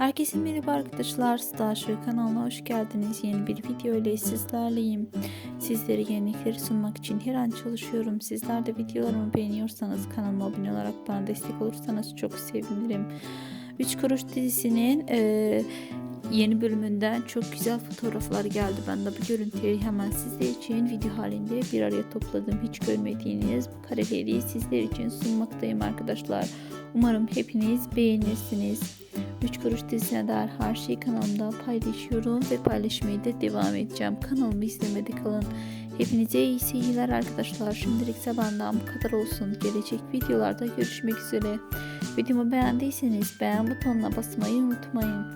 Herkese merhaba arkadaşlar. Starship kanalına hoş geldiniz. Yeni bir video ile sizlerleyim. Sizlere yenilikleri sunmak için her an çalışıyorum. Sizler de videolarımı beğeniyorsanız kanalıma abone olarak bana destek olursanız çok sevinirim. Üç Kuruş dizisinin e, yeni bölümünden çok güzel fotoğraflar geldi. Ben de bu görüntüleri hemen sizler için video halinde bir araya topladım. Hiç görmediğiniz bu kareleri sizler için sunmaktayım arkadaşlar. Umarım hepiniz beğenirsiniz. 3 kuruş dizisine dair her şeyi kanalımda paylaşıyorum ve paylaşmaya da devam edeceğim. Kanalımı izlemede kalın. Hepinize iyi seyirler arkadaşlar. Şimdilik ise benden bu kadar olsun. Gelecek videolarda görüşmek üzere. Videomu beğendiyseniz beğen butonuna basmayı unutmayın.